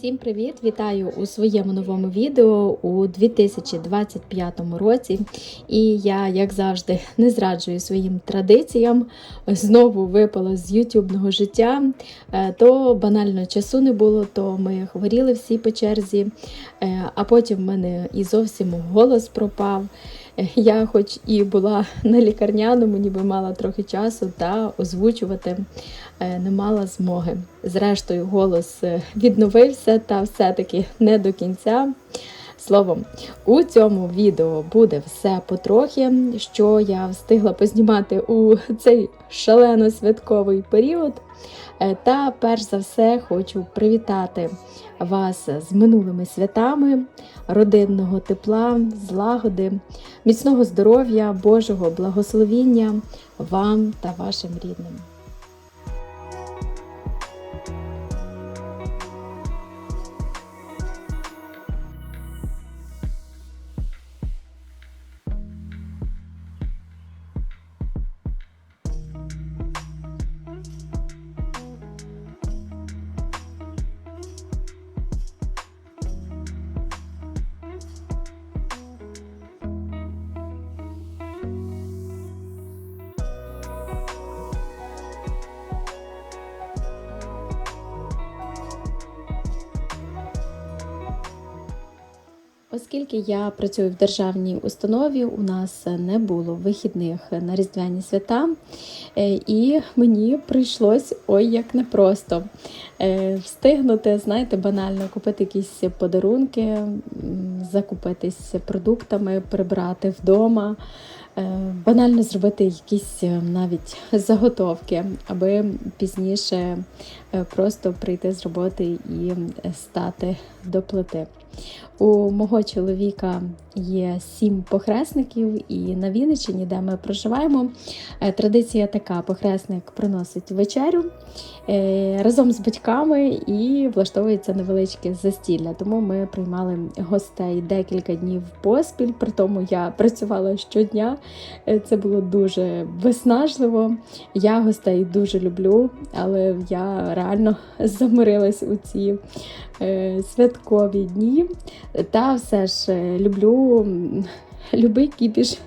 Всім привіт! Вітаю у своєму новому відео у 2025 році. І я, як завжди, не зраджую своїм традиціям. Знову випала з ютубного життя. Е, То банально часу не було, то ми хворіли всі по черзі, Е, а потім в мене і зовсім голос пропав. Я, хоч і була на лікарняному, ніби мала трохи часу, та озвучувати е, не мала змоги. Зрештою, голос е, відновився та все-таки не до кінця. Словом, у цьому відео буде все потрохи, що я встигла познімати у цей шалено святковий період. Е, Та перш за все хочу привітати вас з минулими святами, родинного тепла, злагоди, міцного здоров'я, Божого благословіння вам та вашим рідним. Оскільки я працюю в державній установі, у нас не було вихідних на різдвяні свята, е, і мені прийшлось ой як непросто е, встигнути, знаєте, банально купити якісь подарунки, закупитись продуктами, прибрати вдома. е, Банально зробити якісь навіть заготовки, аби пізніше просто прийти з роботи і стати до плити. У мого чоловіка є сім похресників, і на Вінниччині, де ми проживаємо, е, традиція така: похресник приносить вечерю е, разом з батьками і влаштовується невеличке застілля. Тому ми приймали гостей декілька днів поспіль. При тому я працювала щодня. Е, Це було дуже виснажливо. Я гостей дуже люблю, але я реально замирилась у ці святкові дні. Та все ж е, люблю любий кіпіш.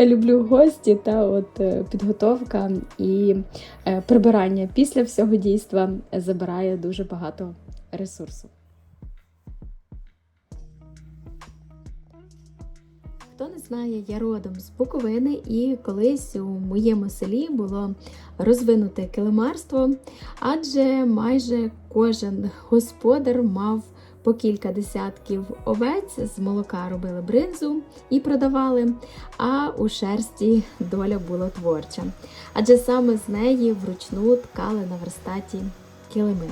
Люблю гості та от е, підготовка і е, прибирання після всього дійства забирає дуже багато ресурсу. Хто не знає, я родом з Буковини, і колись у моєму селі було розвинуте килимарство, адже майже кожен господар мав по кілька десятків овець з молока робили бринзу і продавали, а у шерсті доля була творча. Адже саме з неї вручну ткали на верстаті килими.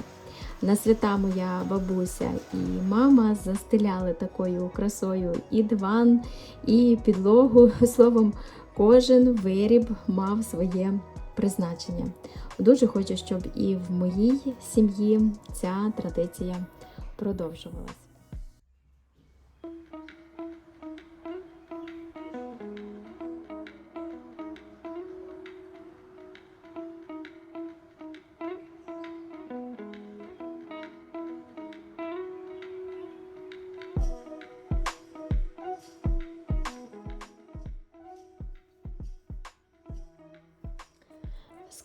На свята моя бабуся і мама застеляли такою красою і диван, і підлогу. Словом, кожен виріб мав своє призначення. Дуже хочу, щоб і в моїй сім'ї ця традиція продовжувалась.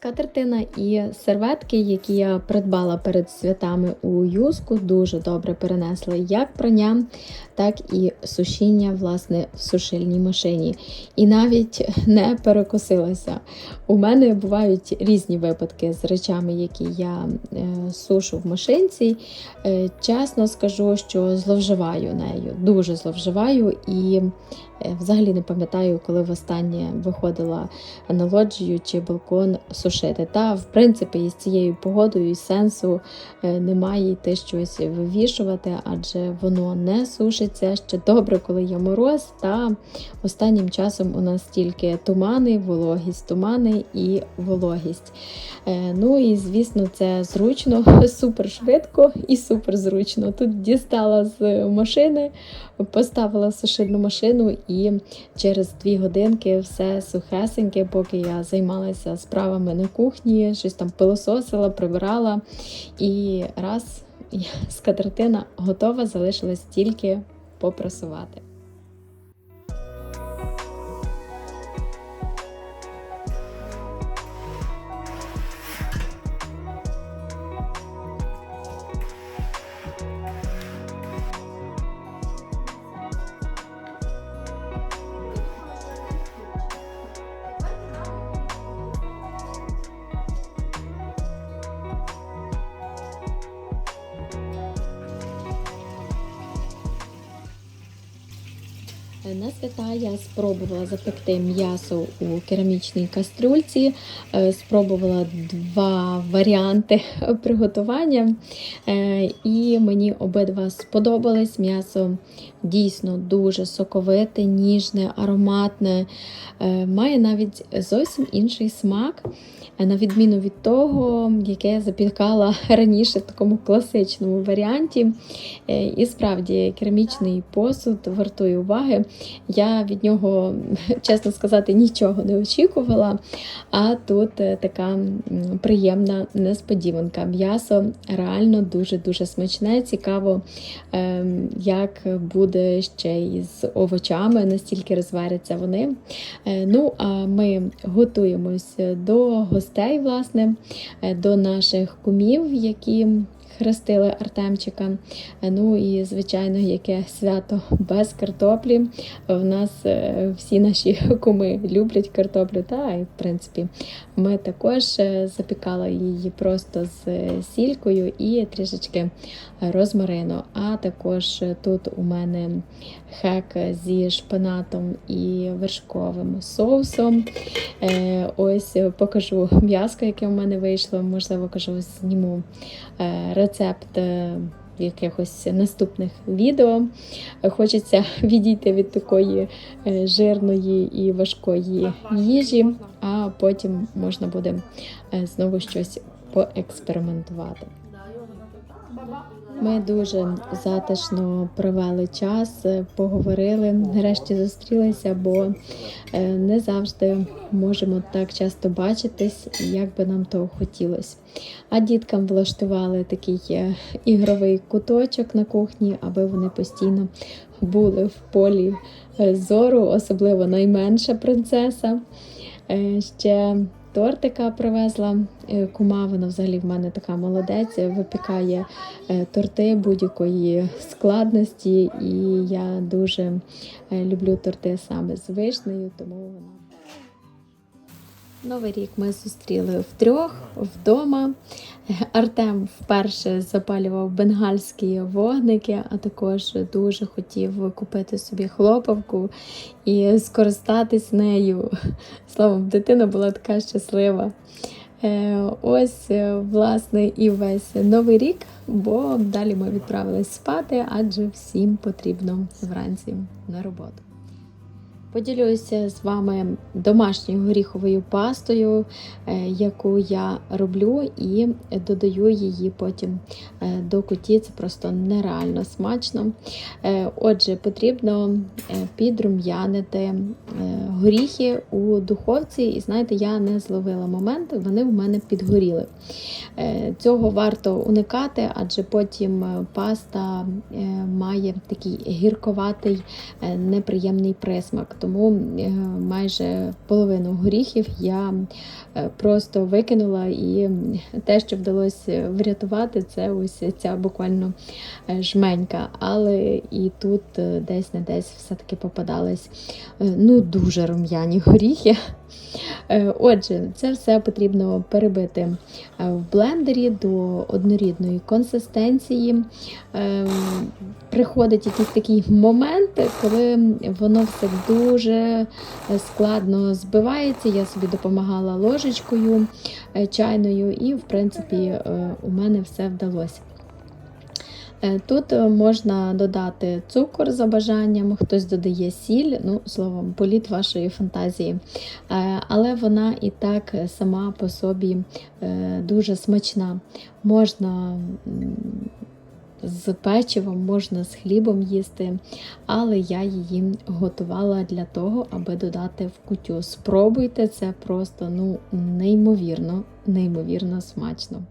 Скатертина і серветки, які я придбала перед святами у юску, дуже добре перенесли як прання, так і сушіння власне в сушильній машині. І навіть не перекосилася. У мене бувають різні випадки з речами, які я е, сушу в машинці. Е, чесно скажу, що зловживаю нею, дуже зловживаю і е, взагалі не пам'ятаю, коли востаннє виходила на лоджію чи балкон сушити. Та, в принципі, із цією погодою і сенсу немає йти щось вивішувати, адже воно не сушиться ще добре, коли є мороз. Та останнім часом у нас тільки тумани, вологість, тумани і вологість. Е, Ну і звісно, це зручно, супер швидко і супер зручно. Тут дістала з машини, поставила сушильну машину і через дві годинки все сухесеньке, поки я займалася справами на кухні, щось там пилососила, прибирала. І раз скатертина готова, залишилось тільки попрасувати. На свята я спробувала запекти м'ясо у керамічній кастрюльці. Е, Спробувала два варіанти приготування, Е, і мені обидва сподобались. М'ясо дійсно дуже соковите, ніжне, ароматне, Е, має навіть зовсім інший смак. е, На відміну від того, яке я запікала раніше в такому класичному варіанті. Е, І справді керамічний посуд вартує уваги. Я від нього, чесно сказати, нічого не очікувала. А тут е, така приємна несподіванка. М'ясо реально дуже-дуже смачне. Цікаво, ем, як буде ще із овочами, настільки розваряться вони. Е, Ну, а ми готуємось до гостей, власне, е, до наших кумів, які хрестили Артемчика. Ну і, звичайно, яке свято без картоплі. В нас е, всі наші куми люблять картоплю, та і в принципі ми також е, запікали її просто з е, сількою і трішечки розмарину. А також тут у мене хек зі шпинатом і вершковим соусом. Ось покажу м'яско, яке в мене вийшло. Можливо, кажу, зніму рецепт. е, якихось наступних відео хочеться відійти від такої е, жирної і важкої їжі, а потім можна буде е, знову щось поекспериментувати. Ми дуже затишно провели час, поговорили, нарешті зустрілися, бо е, не завжди можемо так часто бачитись, як би нам того хотілося. А діткам влаштували такий е, ігровий куточок на кухні, аби вони постійно були в полі е, зору, особливо найменша принцеса. Ще тортика привезла е, кума, вона взагалі в мене така молодець, випікає е, торти будь-якої складності, і я дуже е, люблю торти саме з вишнею, тому. Новий рік ми зустріли втрьох вдома. Артем вперше запалював бенгальські вогники, а також дуже хотів купити собі хлопавку і скористатись нею. Словом, дитина була така щаслива. Е, Ось, е, власне, і весь новий рік, бо далі ми відправились спати, адже всім потрібно вранці на роботу. Поділюся з вами домашньою горіховою пастою, е, яку я роблю, і додаю її потім е, до куті. Це просто нереально смачно. Е, Отже, потрібно підрум'янити горіхи у духовці, і знаєте, я не зловила момент, вони в мене підгоріли. Цього варто уникати, адже потім паста має такий гірковатий, неприємний присмак. Тому е, майже половину горіхів я е, просто викинула, і те, що вдалося врятувати, це ось ця буквально е, жменька. Але і тут е, десь не десь все-таки попадались е, ну, дуже рум'яні горіхи. Е, Отже, це все потрібно перебити е, в блендері до однорідної консистенції. Ем, Приходить якийсь такий момент, коли воно все дуже е, складно збивається. Я собі допомагала ложечкою е, чайною, і, в принципі, е, у мене все вдалося. Е, Тут е, можна додати цукор за бажанням, хтось додає сіль, ну, словом, політ вашої фантазії. Е, Але вона і так сама по собі дуже смачна. Можна з печивом, можна з хлібом їсти, але я її готувала для того, аби додати в кутю. Спробуйте це просто ну, неймовірно, неймовірно смачно.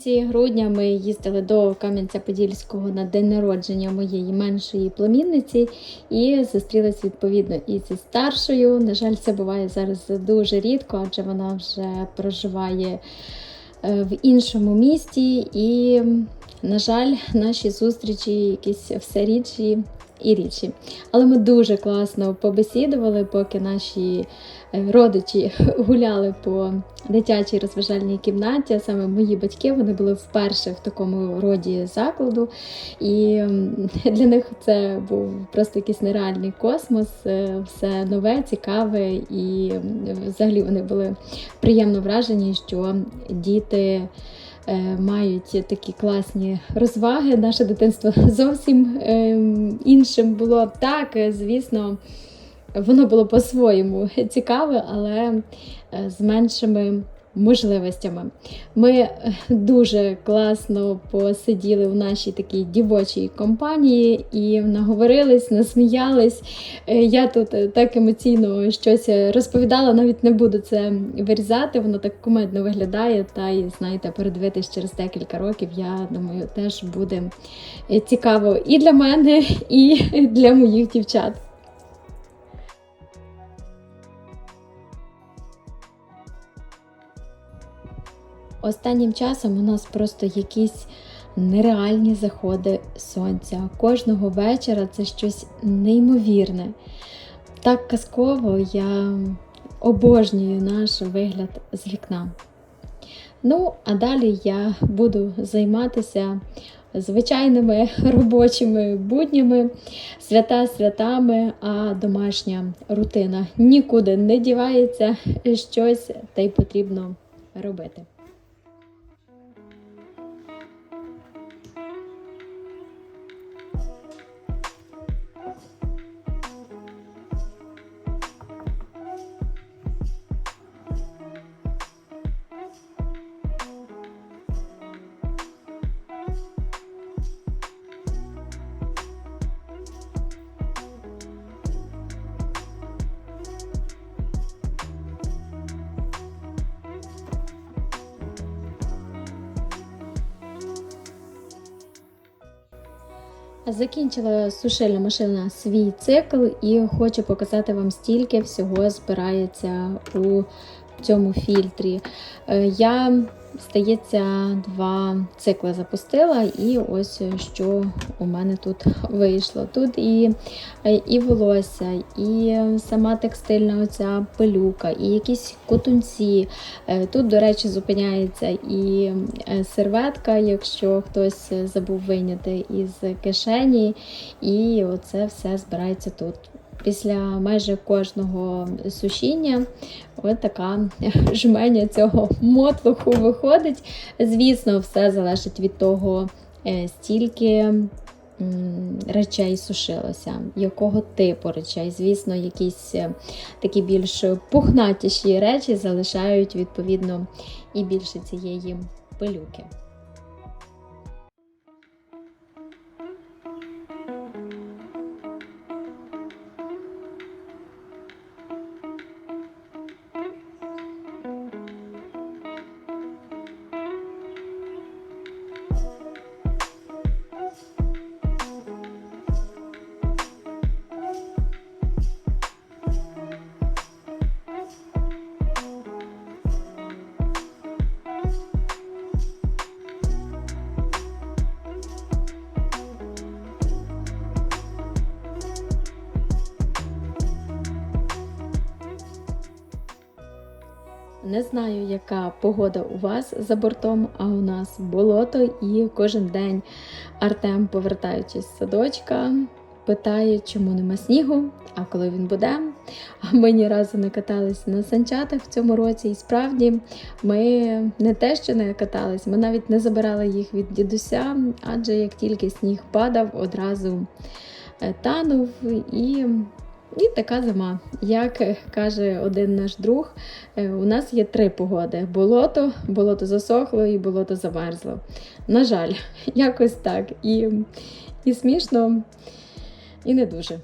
Кінці грудня ми їздили до Кам'янця-Подільського на день народження моєї меншої племінниці і зустрілись відповідно і зі старшою. На жаль, це буває зараз дуже рідко, адже вона вже проживає е, в іншому місті. І, на жаль, наші зустрічі якісь все рідші і рідші. Але ми дуже класно побесідували, поки наші е, родичі гуляли по дитячій розважальній кімнаті. Саме мої батьки вони були вперше в такому роді закладу. І для них це був просто якийсь нереальний космос, е, все нове, цікаве, і взагалі вони були приємно вражені, що діти. Е, Мають такі класні розваги. Наше дитинство зовсім ем, іншим було. Так, е, звісно, воно було по-своєму цікаве, але е, з меншими можливостями. Ми е, дуже класно посиділи в нашій такій дівочій компанії і наговорились, насміялись. Е, Я тут е, так емоційно щось розповідала, навіть не буду це вирізати, воно так кумедно виглядає. Та й знаєте, передивитись через декілька років, я думаю, теж буде цікаво і для мене, і для моїх дівчат. Останнім часом у нас просто якісь нереальні заходи сонця. Кожного вечора це щось неймовірне. Так казково я обожнюю наш вигляд з вікна. Ну, а далі я буду займатися звичайними робочими буднями, свята святами, а домашня рутина нікуди не дівається, щось та й потрібно робити. Закінчила сушильна машина свій цикл і хочу показати вам стільки всього збирається у цьому фільтрі. Е, Я, здається, два цикли запустила, і ось що у мене тут вийшло. Тут і, е, і волосся, і сама текстильна оця пилюка, і якісь котунці. Е, Тут, до речі, зупиняється і е, серветка, якщо хтось забув вийняти із кишені. І оце все збирається тут. Після майже кожного сушіння от така жменя цього мотлуху виходить. Звісно, все залежить від того, е, стільки речей сушилося, якого типу речей. Звісно, якісь е, такі більш пухнатіші речі залишають відповідно і більше цієї пилюки. Не знаю, яка погода у вас за бортом, а у нас болото, і кожен день Артем, повертаючись з садочка, питає, чому нема снігу, а коли він буде. Ми ні разу не катались на санчатах в цьому році. І справді ми не те, що не катались, ми навіть не забирали їх від дідуся, адже як тільки сніг падав, одразу е, танув і і така зима. Як каже один наш друг, е, у нас є три погоди: болото, болото засохло і болото замерзло. На жаль, якось так. І, і смішно, і не дуже.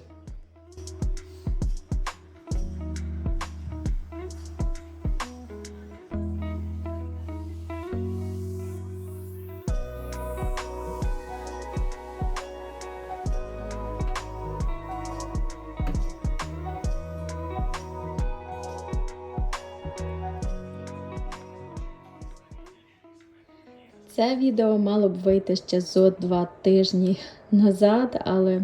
Це відео мало б вийти ще зо два тижні назад, але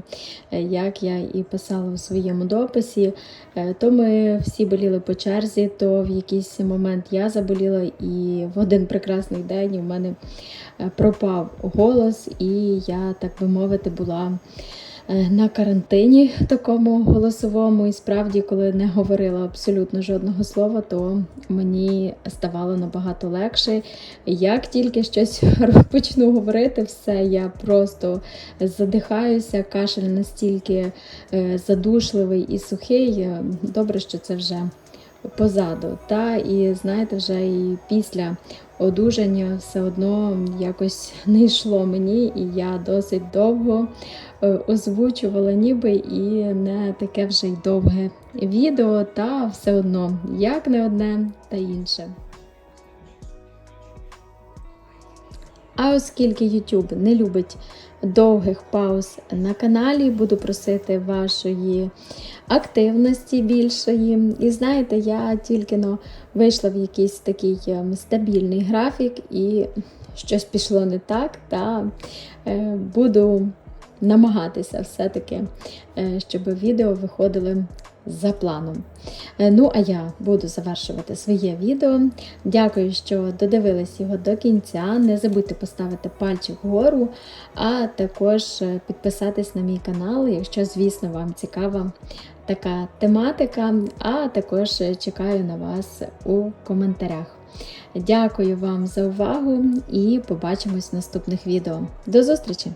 е, як я і писала у своєму дописі, е, то ми всі боліли по черзі, то в якийсь момент я заболіла, і в один прекрасний день у мене е, пропав голос, і я, так би мовити, була на карантині такому голосовому. І справді, коли не говорила абсолютно жодного слова, то мені ставало набагато легше. Як тільки щось почну говорити, все, я просто задихаюся, кашель настільки е, задушливий і сухий. Е, Добре, що це вже позаду. Та і знаєте, вже і після одужання все одно якось не йшло мені, і я досить довго е, озвучувала ніби і не таке вже й довге відео, та все одно як не одне та інше. А оскільки YouTube не любить довгих пауз на каналі, буду просити вашої активності більшої. І знаєте, я тільки но вийшла в якийсь такий ем, стабільний графік, і щось пішло не так, та е, буду намагатися все-таки, е, щоб відео виходили за планом. Е, Ну, а я буду завершувати своє відео. Дякую, що додивились його до кінця. Не забудьте поставити пальчик вгору, а також е, підписатись на мій канал, якщо, звісно, вам цікава така тематика. А також е, чекаю на вас у коментарях. Дякую вам за увагу і побачимось в наступних відео. До зустрічі!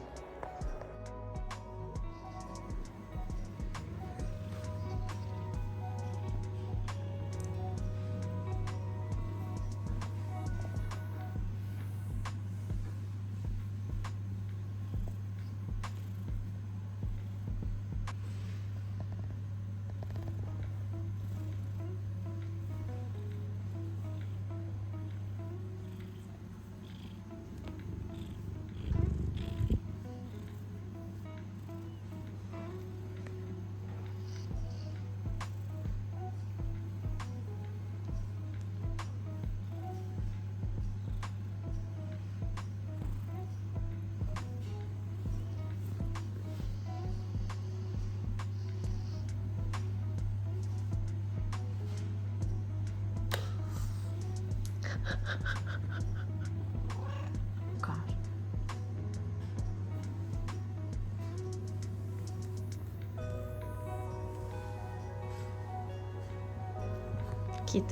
Кіт,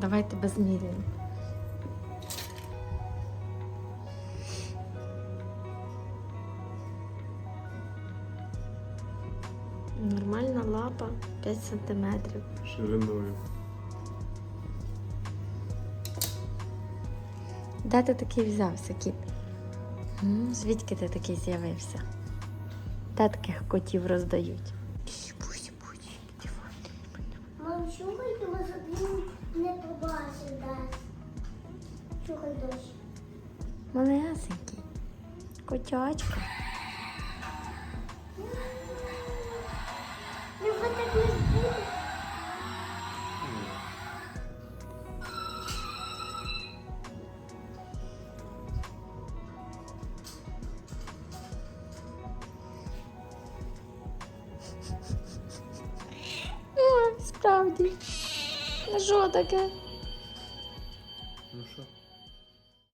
давай тебе зміряємо. Нормальна лапа 5 сантиметрів. шириною. Де ти такий взявся, кіт? Звідки ти такий з'явився? Де таких котів роздають? Мам, чухай, ти ми не побачив дасть. Чухай дощ. Малесенький. Котячка. Monica?